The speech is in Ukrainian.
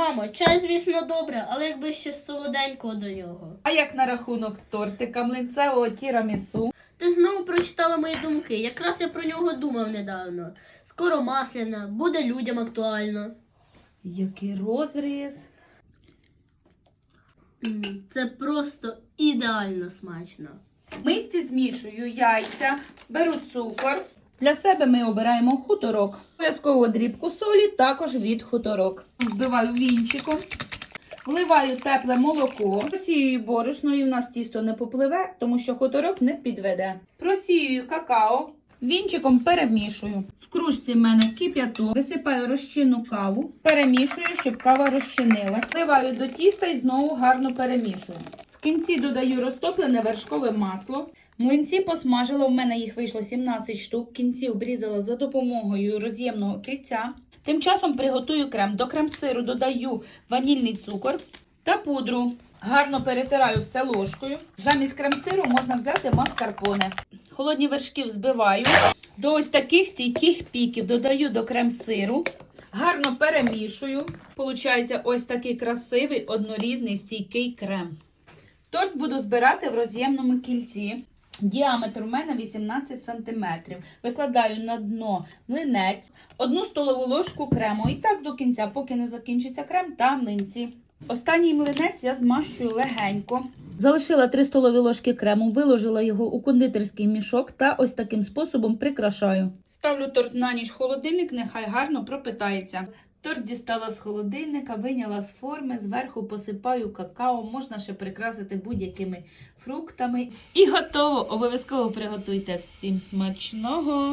Мамо, чай, звісно, добре, але якби ще солоденького до нього. А як на рахунок тортика млинцевого тірамісу? Ти знову прочитала мої думки. Якраз я про нього думав недавно. Скоро масляна, буде людям актуально. Який розріз. М, Це просто ідеально смачно. В мисці змішую яйця, беру цукор. Для себе ми обираємо хуторок. Обов'язково дрібку солі, також від хуторок. Збиваю вінчиком. Вливаю тепле молоко. Просіюю борошно і в нас тісто не попливе, тому що хуторок не підведе. Просіюю какао. Вінчиком перемішую. В кружці в мене кип'яток. Висипаю розчинну каву. Перемішую, щоб кава розчинилась. Вливаю до тіста і знову гарно перемішую. В кінці додаю розтоплене вершкове масло. Млинці посмажила, в мене їх вийшло 17 штук. Кінці обрізала за допомогою роз'ємного кільця. Тим часом приготую крем. До крем-сиру додаю ванільний цукор та пудру. Гарно перетираю все ложкою. Замість крем-сиру можна взяти маскарпоне. Холодні вершки взбиваю. До ось таких стійких піків додаю до крем-сиру. Гарно перемішую. Получається ось такий красивий однорідний стійкий крем. Торт буду збирати в роз'ємному кільці. Діаметр у мене 18 см. Викладаю на дно млинець, одну столову ложку крему і так до кінця, поки не закінчиться крем та млинці. Останній млинець я змащую легенько. Залишила 3 столові ложки крему, виложила його у кондитерський мішок та ось таким способом прикрашаю. Ставлю торт на ніч в холодильник, нехай гарно пропитається. Торт дістала з холодильника, виняла з форми, зверху посипаю какао, можна ще прикрасити будь-якими фруктами. І готово! Обов'язково приготуйте всім смачного!